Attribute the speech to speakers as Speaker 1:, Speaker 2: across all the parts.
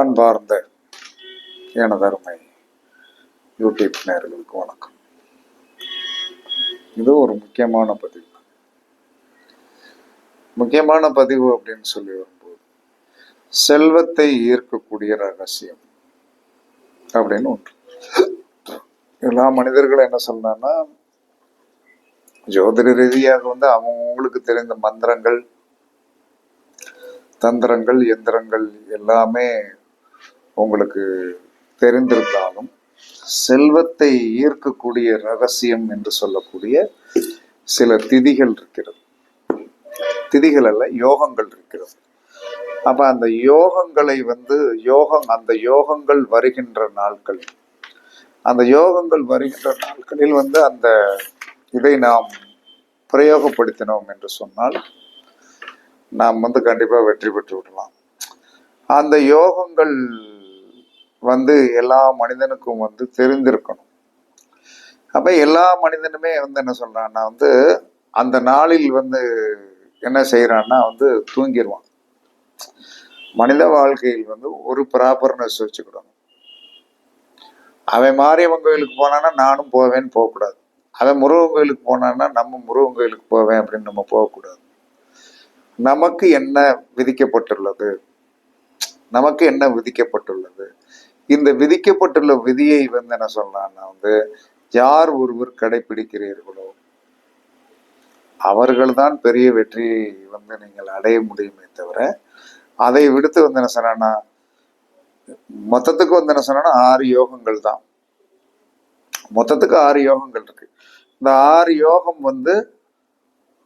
Speaker 1: அன்பார்ந்த எனதருமை யூடியூப் நேர்களுக்கு வணக்கம். இது ஒரு முக்கியமான பதிவு. முக்கியமான பதிவு அப்படின்னு சொல்லி வரும்போது செல்வத்தை ஈர்க்கக்கூடிய ரகசியம் அப்படின்னு ஒன்று. எல்லா மனிதர்களும் என்ன சொல்றாங்கன்னா ஜோதிட ரீதியாக வந்து அவங்களுக்கு தெரிந்த மந்திரங்கள் தந்திரங்கள் எந்திரங்கள் எல்லாமே உங்களுக்கு தெரிந்திருந்தாலும் செல்வத்தை ஈர்க்கக்கூடிய ரகசியம் என்று சொல்லக்கூடிய சில திதிகள் இருக்கிறது. திதிகள் அல்ல யோகங்கள் இருக்கிறது. அப்ப அந்த யோகங்களை வந்து யோகம் அந்த யோகங்கள் வருகின்ற நாட்கள். அந்த யோகங்கள் வருகின்ற நாட்களில் வந்து அந்த இதை நாம் பிரயோகப்படுத்தினோம் என்று சொன்னால் நாம் வந்து கண்டிப்பாக வெற்றி பெற்று விடலாம். அந்த யோகங்கள் வந்து எல்லா மனிதனுக்கும் வந்து தெரிந்திருக்கணும். அப்ப எல்லா மனிதனுமே வந்து என்ன சொல்றான்னா வந்து அந்த நாளில் வந்து என்ன செய்யறான்னா வந்து தூங்கிடுவான் மனித வாழ்க்கையில் வந்து ஒரு ப்ராப்பர்னஸ் வச்சுக்கிடணும். அவன் மாரியம்மன் கோயிலுக்கு போனான்னா நானும் போவேன்னு போகக்கூடாது. அவன் முருகன் கோயிலுக்கு போனான்னா நம்ம முருகன் கோயிலுக்கு போவேன் அப்படின்னு நம்ம போகக்கூடாது. நமக்கு என்ன விதிக்கப்பட்டுள்ளது? நமக்கு என்ன விதிக்கப்பட்டுள்ளது? இந்த விதிக்கப்பட்டுள்ள விதியை வந்து என்ன சொல்லலாம்னா வந்து யார் ஒருவர் கடைபிடிக்கிறீர்களோ அவர்கள்தான் பெரிய வெற்றியை வந்து நீங்கள் அடைய முடியுமே தவிர அதை விடுத்து வந்து என்ன சொன்னா மொத்தத்துக்கு வந்து என்ன சொன்னா ஆறு யோகங்கள் தான். மொத்தத்துக்கு ஆறு யோகங்கள் இருக்கு. இந்த ஆறு யோகம் வந்து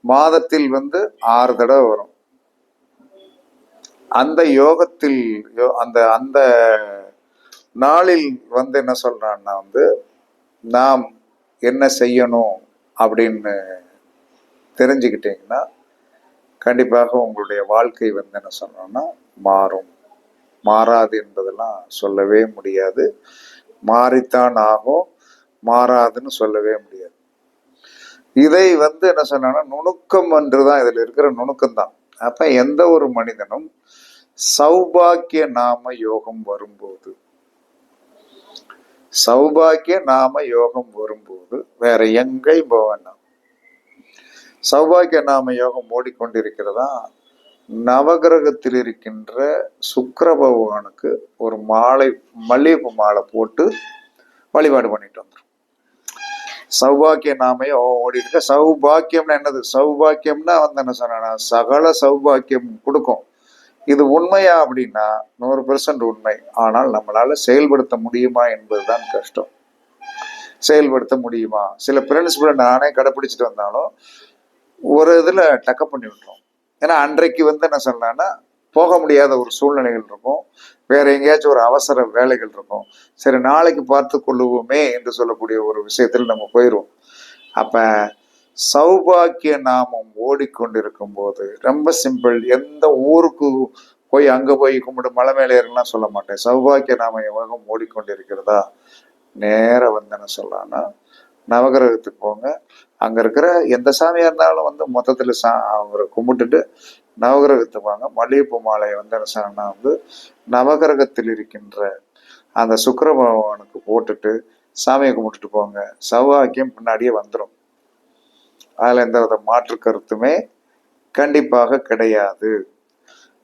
Speaker 1: மாதத்தில் வந்து ஆறு தடவை வரும். அந்த யோகத்தில் யோ- அந்த அந்த நாளில் வந்து என்ன சொல்றான்னா வந்து நாம் என்ன செய்யணும்? அப்படின்னு தெரிஞ்சுக்கிட்டீங்கன்னா கண்டிப்பாக உங்களுடைய வாழ்க்கை வந்து என்ன சொன்னோம்னா மாறும். மாறாது என்பதெல்லாம் சொல்லவே முடியாது. மாறித்தான் ஆகும் மாறாதுன்னு சொல்லவே முடியாது. இதை வந்து என்ன சொன்னா நுணுக்கம் என்றுதான் இதில் இருக்கிற நுணுக்கம் தான். அப்ப எந்த ஒரு மனிதனும் சௌபாக்கிய நாம யோகம் வரும்போது சௌபாக்கிய நாம யோகம் வரும்போது வேற எங்கேயும் போக வேண்டாம். சௌபாக்கிய நாம யோகம் ஓடிக்கொண்டிருக்கிறதா? நவகிரகத்தில் இருக்கின்ற சுக்கர பகவானுக்கு ஒரு மாலை மல்லிகைப்பூ மாலை போட்டு வழிபாடு பண்ணிட்டு வந்துடும் சௌபாக்கிய நாமையும் ஓடிட்டு இருக்க. சௌபாக்கியம்னா என்னது? சௌபாக்கியம்னா வந்து என்ன சொன்னா சகல சௌபாக்கியம் கொடுக்கும். இது உண்மையா அப்படின்னா நூறு பெர்சன்ட் உண்மை. ஆனால் நம்மளால செயல்படுத்த முடியுமா என்பதுதான் கஷ்டம். செயல்படுத்த முடியுமா? சில பிரின்சிபலை நானே கடைப்பிடிச்சிட்டு வந்தாலும் ஒரு இதுல டக்கப் பண்ணி விட்டுரும். ஏன்னா அன்றைக்கு வந்து என்ன சொல்லலாம்னா போக முடியாத ஒரு சூழ்நிலைகள் இருக்கும். வேற எங்கேயாச்சும் ஒரு அவசர வேலைகள் இருக்கும். சரி நாளைக்கு பார்த்து கொள்ளுவோமே என்று சொல்லக்கூடிய ஒரு விஷயத்தில் நம்ம போயிடுவோம் அப்போ சௌபாக்கிய நாமம் ஓடிக்கொண்டிருக்கும் போது ரொம்ப சிம்பிள் எந்த ஊருக்கு போய் அங்க போய் கும்பிட்டு மலை மேலே ஏறலாம் சொல்ல மாட்டேன். சௌபாக்கிய நாம யோகம் ஓடிக்கொண்டிருக்கிறதா? நேரம் வந்து என்ன சொல்லலாம்னா நவகிரகத்துக்கு போங்க. அங்க இருக்கிற எந்த சாமியா இருந்தாலும் வந்து மொத்தத்துல சா அவரை கும்பிட்டுட்டு நவகிரகத்துக்கு வாங்க. மல்லிகைப்பூ மாலையை வந்து என்ன செய்யணும்னா வந்து நவகிரகத்தில் இருக்கின்ற அந்த சுக்கர பகவானுக்கு போட்டுட்டு சாமியை கும்பிட்டுட்டு போங்க. சௌபாக்கியம் பின்னாடியே வந்துடும் அதில் எந்த வித மாற்று கருத்துமே கண்டிப்பாக கிடையாது.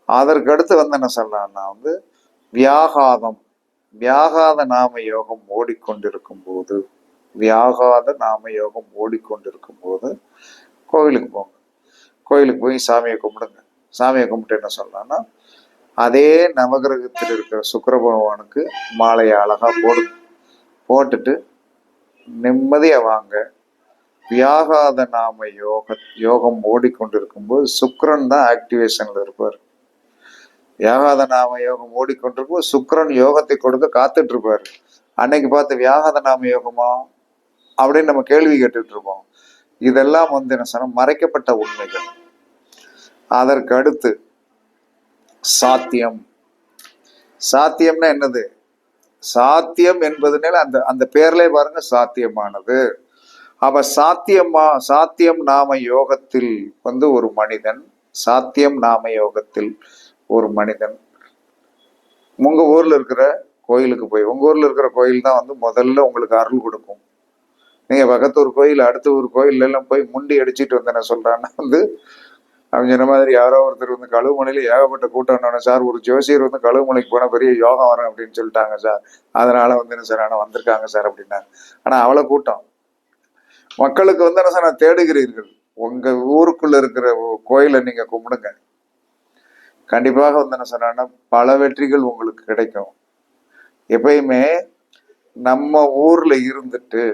Speaker 1: அதற்கு அடுத்து வந்து என்ன சொல்லலாம்னா வந்து வியாகாதம். வியாகாத நாம யோகம் ஓடிக்கொண்டிருக்கும் போது வியாகாத நாம யோகம் ஓடிக்கொண்டிருக்கும் போது கோவிலுக்கு போங்க. கோயிலுக்கு போய் சாமியை கும்பிடுங்க. சாமியை கும்பிட்டு என்ன சொல்லலாம்னா அதே நவகிரகத்தில் இருக்கிற சுக்கர பகவானுக்கு மாலையை அழகாக போடுங்க. போட்டுட்டு நிம்மதியாக வாங்க. வியாகாத நாம யோக யோகம் ஓடிக்கொண்டிருக்கும் போது சுக்கரன் தான் ஆக்டிவேஷன்ல இருப்பார். வியாகாத நாம யோகம் ஓடிக்கொண்டிருக்கும் போது சுக்கிரன் யோகத்தை கொடுக்க காத்துட்டு இருப்பார் அன்னைக்கு பார்த்து வியாகாத நாம யோகமா? அப்படின்னு நம்ம கேள்வி கேட்டுட்டு இருப்போம் இதெல்லாம் வந்து என்ன சொன்ன மறைக்கப்பட்ட உண்மைகள். அதற்கு அடுத்து சாத்தியம். சாத்தியம்னா என்னது? சாத்தியம் என்பதுனால அந்த அந்த பேர்லே பாருங்க சாத்தியமானது. அப்ப சாத்தியமா சாத்தியம் நாம யோகத்தில் வந்து ஒரு மனிதன் சாத்தியம் நாம யோகத்தில் ஒரு மனிதன். உங்க ஊர்ல இருக்கிற கோயிலுக்கு போய் உங்க ஊர்ல இருக்கிற கோயில் தான் வந்து முதல்ல உங்களுக்கு அருள் கொடுக்கும். நீங்க பக்கத்து ஒரு கோயில் அடுத்த ஒரு கோயில் எல்லாம் போய் முண்டி அடிச்சிட்டு வந்தேன சொல்றான்னா வந்து அவங்க சொன்ன மாதிரி யாரோ ஒருத்தர் வந்து கழுவுமலையில ஏகப்பட்ட கூட்டம் சார் ஒரு ஜோசியர் வந்து கழுவுமலைக்கு போனா பெரிய யோகம் வரும் அப்படின்னு சொல்லிட்டாங்க சார். அதனால வந்து என்ன சார் ஆனா வந்திருக்காங்க சார் அப்படின்னாங்க. ஆனா அவ்வளவு கூட்டம். மக்களுக்கு வந்து என்ன சார் தேடுகிறீர்கள். உங்க ஊருக்குள்ள இருக்கிற கோயிலை நீங்க கும்பிடுங்க. கண்டிப்பாக வந்து என்ன சொன்னா பல வெற்றிகள் உங்களுக்கு கிடைக்கும். எப்பயுமே நம்ம ஊர்ல இருந்துட்டு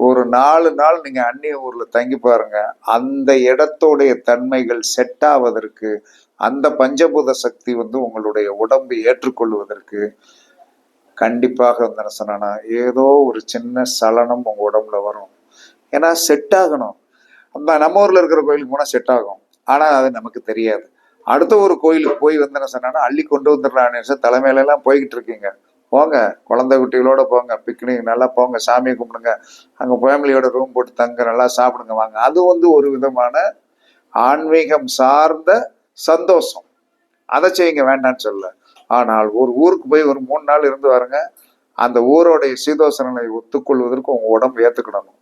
Speaker 1: ஒரு நாலு நாள் நீங்க அந்நிய ஊர்ல தங்கி பாருங்க. அந்த இடத்தோடைய தன்மைகள் செட் ஆவதற்கு அந்த பஞ்சபூத சக்தி வந்து உங்களுடைய உடம்பு ஏற்றுக்கொள்வதற்கு கண்டிப்பாக வந்து என்ன சொன்னா ஏதோ ஒரு சின்ன சலனம் உங்க உடம்புல வரும். ஏன்னா செட் ஆகணும். அந்த நம்ம ஊரில் இருக்கிற கோயிலுக்கு போனால் செட் ஆகும். ஆனால் அது நமக்கு தெரியாது. அடுத்த ஒரு கோயிலுக்கு போய் வந்து என்ன சொன்னா அள்ளி கொண்டு வந்துடலான்னு தலைமையில தலைமையிலலாம் போய்கிட்டு இருக்கீங்க. போங்க குழந்தை குட்டிகளோட போங்க பிக்னிக் நல்லா போங்க சாமியை கும்பிடுங்க. அங்கே ஃபேமிலியோட ரூம் போட்டு தங்க நல்லா சாப்பிடுங்க வாங்க. அது வந்து ஒரு விதமான ஆன்மீகம் சார்ந்த சந்தோஷம். அதை செய்யுங்க வேண்டாம்னு சொல்ல ஆனால் ஒரு ஊருக்கு போய் ஒரு மூணு நாள் இருந்து வாருங்க. அந்த ஊரோடைய சீதோசனங்களை ஒத்துக்கொள்வதற்கு உங்க உடம்பு ஏற்றுக்கணும்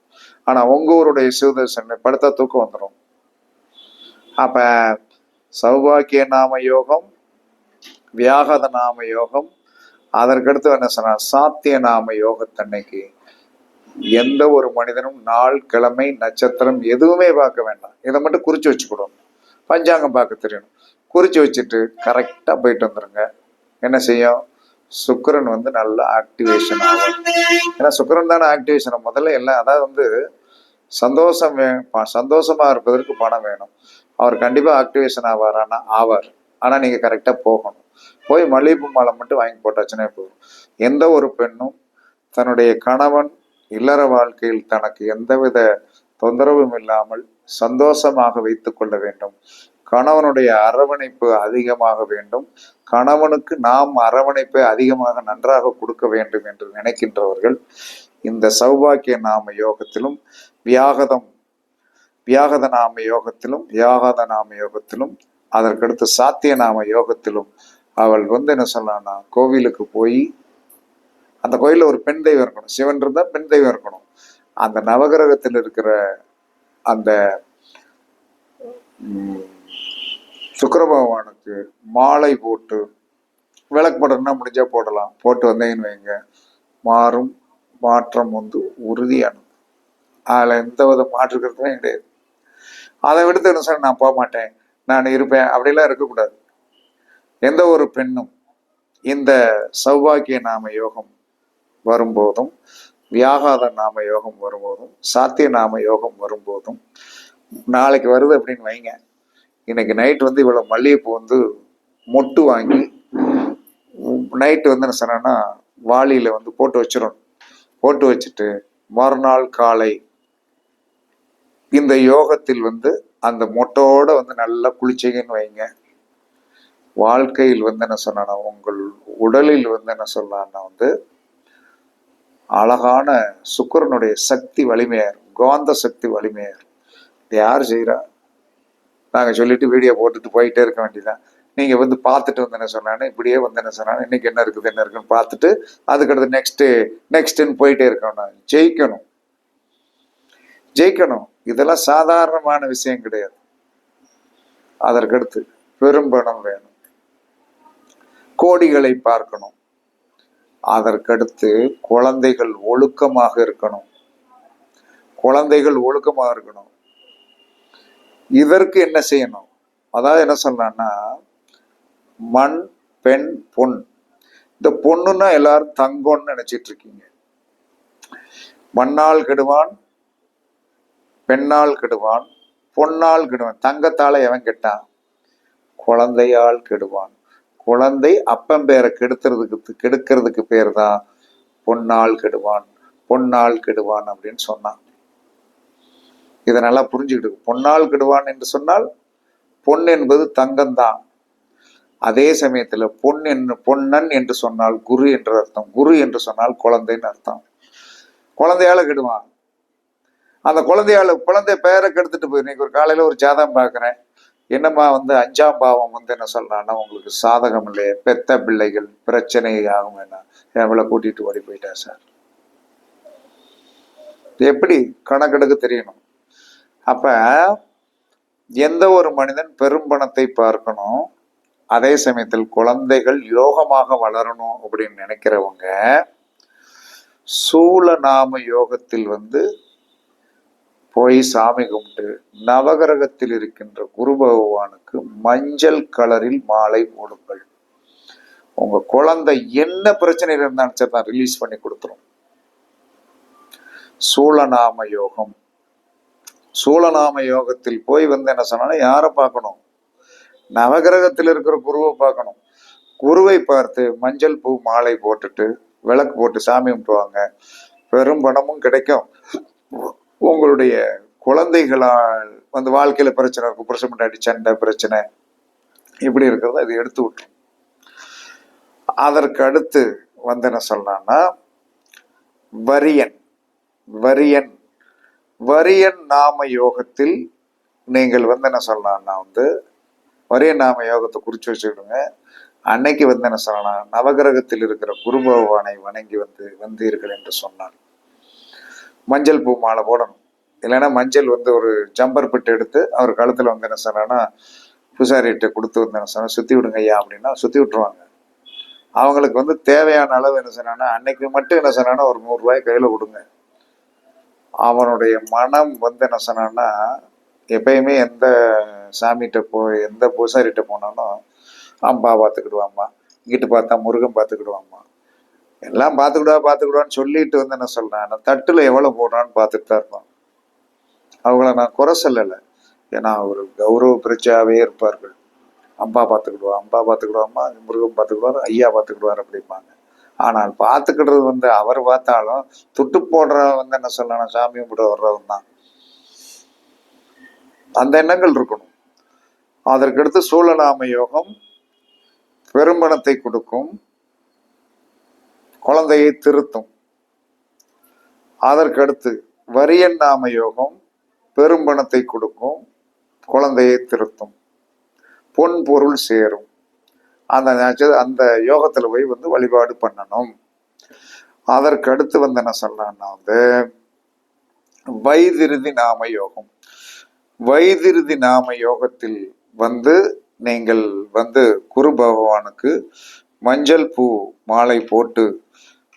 Speaker 1: ஆனா உங்க ஊருடைய சீதோஷ படுத்த படுத்தா தூக்கம் வந்துடும் அப்ப சௌபாக்கிய நாம யோகம் வியாகத நாம யோகம் அதற்கடுத்து என்ன சொன்னா சாத்திய நாம யோகத்தன்னைக்கு எந்த ஒரு மனிதனும் நாள் கிழமை நட்சத்திரம் எதுவுமே பார்க்க வேண்டாம். இதை மட்டும் குறிச்சு வச்சுக்கணும் பஞ்சாங்கம் பார்க்க தெரியணும். குறிச்சு வச்சுட்டு கரெக்டாக போயிட்டு வந்துருங்க. என்ன செய்யும்? சுக்கரன் வந்து நல்லா ஆக்டிவேஷன் ஆகும். ஏன்னா சுக்கரன் தானே ஆக்டிவேஷன் முதல்ல எல்லாம் அதாவது வந்து சந்தோஷம் வே ப- சந்தோஷமா இருப்பதற்கு பணம் வேணும். அவர் கண்டிப்பா ஆக்டிவேஷன் ஆவார் ஆனா ஆவார். ஆனா நீங்க கரெக்டா போகணும். போய் மல்லிகைப்பூ மாலை மட்டும் வாங்கி போட்டாச்சுன்னே போதும். எந்த ஒரு பெண்ணும் தன்னுடைய கணவன் இல்லற வாழ்க்கையில் தனக்கு எந்தவித தொந்தரவும் இல்லாமல் சந்தோஷமாக வைத்துக் கொள்ள வேண்டும். கணவனுடைய அரவணைப்பு அதிகமாக வேண்டும். கணவனுக்கு நாம் அரவணைப்பை அதிகமாக நன்றாக கொடுக்க வேண்டும் என்று நினைக்கின்றவர்கள் இந்த சௌபாக்கிய நாம யோகத்திலும் வியாகதம் வியாகத நாம யோகத்திலும் வியாகத நாம யோகத்திலும் அதற்கடுத்து சாத்திய நாம யோகத்திலும் அவள் வந்து என்ன சொல்லலாம்னா கோவிலுக்கு போய் அந்த கோயிலில் ஒரு பெண் தெய்வம் இருக்கணும். சிவன் இருந்தால் பெண் தெய்வம் இருக்கணும். அந்த நவகிரகத்தில் இருக்கிற அந்த சுக்கர பகவானுக்கு மாலை போட்டு விளக்கு போடணும்னா முடிஞ்சா போடலாம். போட்டு வந்தீங்கன்னு வைங்க. மாறும் மாற்றம் வந்து உறுதியானது அதில் எந்த வித மாற்று கருத்துமே கிடையாது. அதை விடுத்து என்ன சார் நான் போக மாட்டேன் நான் இருப்பேன் அப்படிலாம் இருக்கக்கூடாது. எந்த ஒரு பெண்ணும் இந்த சௌபாக்கிய நாம யோகம் வரும்போதும் வியாகாத நாம யோகம் வரும்போதும் சாத்திய நாம யோகம் வரும்போதும் நாளைக்கு வருது அப்படின்னு வைங்க. இன்னைக்கு நைட் வந்து இவ்வளோ மல்லிகைப்பூ வந்து மொட்டு வாங்கி நைட்டு வந்து என்ன சொன்னேன்னா வாளியில் வந்து போட்டு வச்சிடணும். போட்டு வச்சுட்டு மறுநாள் காலை இந்த யோகத்தில் வந்து அந்த மொட்டோட வந்து நல்லா குளிச்சிங்கன்னு வைங்க. வாழ்க்கையில் வந்து என்ன சொன்னா உங்கள் உடலில் வந்து என்ன சொல்லலாம்னா வந்து அழகான சுக்கிரனுடைய சக்தி வலிமையார் காந்த சக்தி வலிமையார். யார் செய்கிறா நாங்கள் சொல்லிட்டு வீடியோ போட்டுட்டு போயிட்டே இருக்க வேண்டியதான் நீங்கள் வந்து பார்த்துட்டு வந்து என்ன சொன்னானே இப்படியே வந்து என்ன சொன்னானே இன்னைக்கு என்ன இருக்குது என்ன இருக்குன்னு பார்த்துட்டு அதுக்கடுத்து நெக்ஸ்ட்டு நெக்ஸ்ட்டுன்னு போயிட்டே இருக்கணும் ஜெயிக்கணும். ஜெயிக்கணும். இதெல்லாம் சாதாரணமான விஷயம் கிடையாது. அதற்கடுத்து பெரும்பணம் வேணும். கோடிகளை பார்க்கணும். அதற்கடுத்து குழந்தைகள் ஒழுக்கமாக இருக்கணும். குழந்தைகள் ஒழுக்கமாக இருக்கணும். இதற்கு என்ன செய்யணும்? அதாவது என்ன சொல்லலாம்னா மண் பெண் பொன். இந்த பொண்ணுன்னா எல்லாரும் தங்கம்னு நினைச்சிட்டு இருக்கீங்க. மண்ணால் கெடுவான் பெண்ணால் கெடுவான் பொன்னால் கெடுவான். தங்கத்தால எவன் கெட்டான்? குழந்தையால் கெடுவான். குழந்தை அப்பம்பேரை கெடுத்துறதுக்கு கெடுக்கிறதுக்கு பேர் தான் பொன்னால் கெடுவான் பொன்னால் கெடுவான் அப்படின்னு சொன்னான். இதை நல்லா புரிஞ்சுக்கிட்டு பொன்னால் கெடுவான் என்று சொன்னால் பொன் என்பது தங்கம்தான். அதே சமயத்துல பொன் என்று பொன்னன் என்று சொன்னால் குரு என்று அர்த்தம். குரு என்று சொன்னால் குழந்தைன்னு அர்த்தம். குழந்தையால கெடுவான். அந்த குழந்தையால குழந்தை பெயரை கெடுத்துட்டு போய் இன்னைக்கு ஒரு காலையில ஒரு ஜாதகம் பார்க்குறேன் என்னம்மா வந்து அஞ்சாம் பாவம் வந்து என்ன சொல்றான்னா உங்களுக்கு சாதகம் இல்லையே. பெத்த பிள்ளைகள் பிரச்சனை ஆகும் என்ன? எவ்வளோ கூட்டிட்டு ஓடி போயிட்டா சார். எப்படி? கணக்கெடுக்க தெரியணும். அப்ப எந்த ஒரு மனிதன் பெரும்பணத்தை பார்க்கணும் அதே சமயத்தில் குழந்தைகள் யோகமாக வளரணும் அப்படின்னு நினைக்கிறவங்க சூலநாம யோகத்தில் வந்து போய் சாமி கும்பிட்டு நவகிரகத்தில் இருக்கின்ற குரு பகவானுக்கு மஞ்சள் கலரில் மாலை மூடுங்கள் உங்க குழந்தை என்ன பிரச்சனை இருந்தாலும் சரி நான் ரிலீஸ் பண்ணி கொடுத்துரும். சூலநாம யோகம். சூழநாம யோகத்தில் போய் வந்து என்ன சொன்னாலும் யாரை பார்க்கணும்? நவகிரகத்தில் இருக்கிற குருவை பார்க்கணும். குருவை பார்த்து மஞ்சள் பூ மாலை போட்டுட்டு விளக்கு போட்டு சாமி கும்பிட்டுவாங்க பெரும் பணமும் கிடைக்கும். உங்களுடைய குழந்தைகளால் வந்து வாழ்க்கையில் பிரச்சனை இருக்கும். புருஷன் முன்னாடி சண்டை பிரச்சனை. இப்படி இருக்கிறத அது எடுத்து விட்டுரும் அதற்கு அடுத்து வந்து என்ன சொல்லலாம்னா வரியன். வரியன். வரியன் நாம யோகத்தில் நீங்கள் வந்து என்ன சொல்லலாம்னா வந்து வரியன் நாம யோகத்தை குறிச்சு வச்சுக்கிடுங்க. அன்னைக்கு வந்து என்ன சொல்லலாம் நவகிரகத்தில் இருக்கிற குரு பகவானை வணங்கி வந்து வந்தீர்கள் என்று சொன்னார். மஞ்சள் பூ மாலை போடணும். இல்லைன்னா மஞ்சள் வந்து ஒரு ஜம்பர் பிட்டு எடுத்து அவர் கழுத்தில் வந்து என்ன சொன்னான்னா பூசாரிகிட்ட கொடுத்து வந்து என்ன சொன்னா சுத்தி விடுங்க ஐயா அப்படின்னா சுத்தி விட்டுருவாங்க. அவங்களுக்கு வந்து தேவையான அளவு என்ன சொன்னான்னா அன்னைக்கு மட்டும் என்ன சொன்னான்னா ஒரு நூறுரூவாய் கையில் கையில கொடுங்க. அவனுடைய மனம் வந்து என்ன சொன்னான்னா எப்பயுமே எந்த சாமிகிட்ட போய் எந்த பூசாரிகிட்ட போனாலும் அம்பா பார்த்துக்கிடுவாம்மா. இங்கிட்டு பார்த்தா முருகன் பார்த்துக்கிடுவாம்மா. எல்லாம் பார்த்துக்கிடுவா பார்த்துக்கிடுவான்னு சொல்லிட்டு வந்து என்ன சொல்றேன்? தட்டில் எவ்வளோ போடுறான்னு பார்த்துட்டு தான் இருப்பான். அவங்கள நான் குறை சொல்லலை. ஏன்னா அவர் கௌரவ பிரச்சாவே இருப்பார்கள். அம்பா பார்த்துக்கிடுவா அம்பா பார்த்துக்கிடுவாம்மா முருகன் பார்த்துக்கிடுவார் ஐயா பார்த்துக்கிடுவார் அப்படிம்பாங்க. ஆனால் பார்த்துக்கிடுறது வந்து அவர் பார்த்தாலும் துட்டு போடுற வந்து என்ன சொல்லணும்? சாமி கும்பிட வர்றவன் தான். அந்த எண்ணங்கள் இருக்கணும். அதற்கடுத்து சூழலாம யோகம் பெரும்பணத்தை கொடுக்கும். குழந்தையை திருத்தும். அதற்கடுத்து வரியன் நாம யோகம் பெரும்பணத்தை கொடுக்கும். குழந்தையை திருத்தும். பொன் பொருள் சேரும். அந்த நட்ச- அந்த யோகத்தில் போய் வந்து வழிபாடு பண்ணணும். அதற்கு அடுத்து வந்து என்ன சொல்லலாம்னா வந்து வைதிருதி நாம யோகம். வைதிருதி நாம யோகத்தில் வந்து நீங்கள் வந்து குரு பகவானுக்கு மஞ்சள் பூ மாலை போட்டு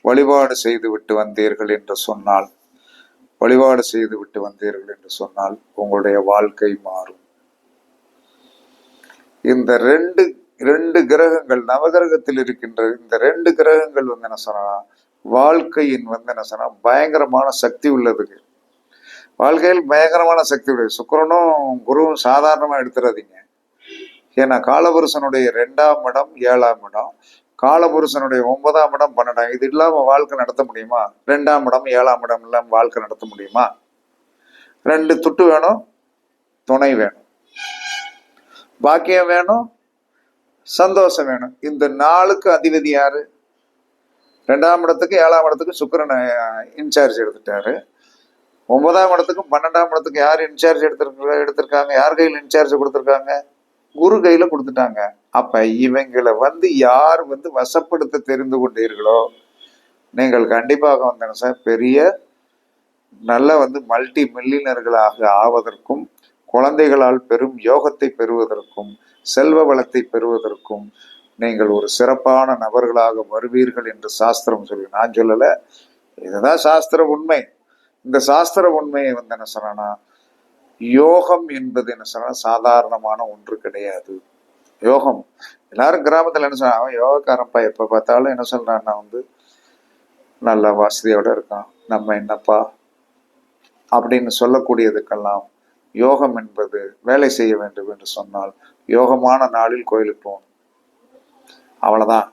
Speaker 1: வழிபாடு செய்து விட்டு வந்தீர்கள் என்று சொன்னால் வழிபாடு செய்து விட்டு வந்தீர்கள் என்று சொன்னால் உங்களுடைய வாழ்க்கை மாறும். இந்த ரெண்டு ரெண்டு கிரகங்கள் நவகிரகத்தில் இருக்கின்ற இந்த ரெண்டு கிரகங்கள் வந்து என்ன சொன்னா வாழ்க்கையின் வந்து என்ன சொன்னா பயங்கரமான சக்தி உள்ளதுக்கு வாழ்க்கையில் பயங்கரமான சக்தி உள்ளது. சுக்கிரனும் குருவும் சாதாரணமா எடுத்துடாதீங்க ஏன்னா காலபுருஷனுடைய ரெண்டாம் இடம் ஏழாம் இடம். காலபுருஷனுடைய ஒன்பதாம் இடம் பன்னெண்டாம். இது இல்லாம வாழ்க்கை நடத்த முடியுமா? ரெண்டாம் இடம் ஏழாம் இடம் இல்லாம வாழ்க்கை நடத்த முடியுமா? ரெண்டு துட்டு வேணும் துணை வேணும். பாக்கியம் வேணும் சந்தோஷம் வேணும். இந்த நாளுக்கு அதிபதி யாரு? ரெண்டாம் இடத்துக்கு ஏழாம் இடத்துக்கு சுக்கிரன் இன்சார்ஜ் எடுத்துட்டாரு. ஒன்பதாம் இடத்துக்கும் பன்னெண்டாம் இடத்துக்கு யார் இன்சார்ஜ் எடுத்திருக்க எடுத்திருக்காங்க? யார் கையில் இன்சார்ஜ் கொடுத்துருக்காங்க? குரு கையில கொடுத்துட்டாங்க. அப்ப இவங்களை வந்து யார் வந்து வசப்படுத்த தெரிந்து கொண்டீர்களோ நீங்கள் கண்டிப்பாக வந்தன சார். பெரிய நல்ல வந்து மல்டி மில்லியனர்களாக ஆவதற்கும் குழந்தைகளால் பெரும் யோகத்தை பெறுவதற்கும் செல்வ வளத்தை பெறுவதற்கும் நீங்கள் ஒரு சிறப்பான நபர்களாக வருவீர்கள் என்று சாஸ்திரம் சொல்லி நான் சொல்லலை. இதுதான் சாஸ்திர உண்மை. இந்த சாஸ்திர உண்மையை வந்து என்ன சொன்னா யோகம் என்பது என்ன சொன்னா சாதாரணமான ஒன்று கிடையாது. யோகம். எல்லாரும் கிராமத்தில் என்ன சொல்றாங்க அவன் யோகக்காரன்ப்பா எப்போ பார்த்தாலும் என்ன சொல்றான்னா வந்து நல்ல வசதியோட இருக்கான். நம்ம என்னப்பா? அப்படின்னு சொல்லக்கூடியதுக்கெல்லாம் யோகம் என்பது வேலை செய்ய வேண்டும் என்று சொன்னால் யோகமான நாளில் கோயிலுக்கு போகணும். அவ்வளவுதான்.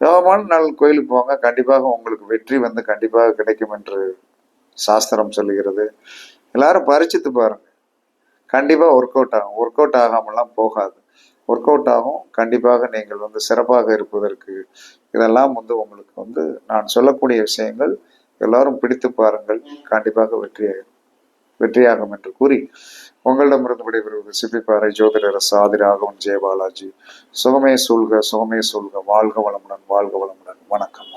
Speaker 1: யோகமான நாள் கோயிலுக்கு போங்க. கண்டிப்பாக உங்களுக்கு வெற்றி வந்து கண்டிப்பாக கிடைக்கும் என்று சாஸ்திரம் சொல்லுகிறது. எல்லாரும் பரிச்சித்து பாருங்க. கண்டிப்பா ஒர்க் அவுட் ஆகும். ஒர்க் அவுட் ஆகாமலாம் போகாது. ஒர்க் அவுட் ஆகும். கண்டிப்பாக நீங்கள் வந்து சிறப்பாக இருப்பதற்கு இதெல்லாம் வந்து உங்களுக்கு வந்து நான் சொல்லக்கூடிய விஷயங்கள் எல்லாரும் பிடித்து பாருங்கள். கண்டிப்பாக வெற்றியாகும் வெற்றியாகும் என்று கூறி உங்களிடமிருந்து விடைபெறுவது சிப்பிப்பாறை ஜோதிடர் சாதி ராகவன் ஜெயபாலாஜி. சுகமே சூழ்க சுகமே சூழ்க வாழ்க வளமுடன் வாழ்க வளமுடன். வணக்கம்.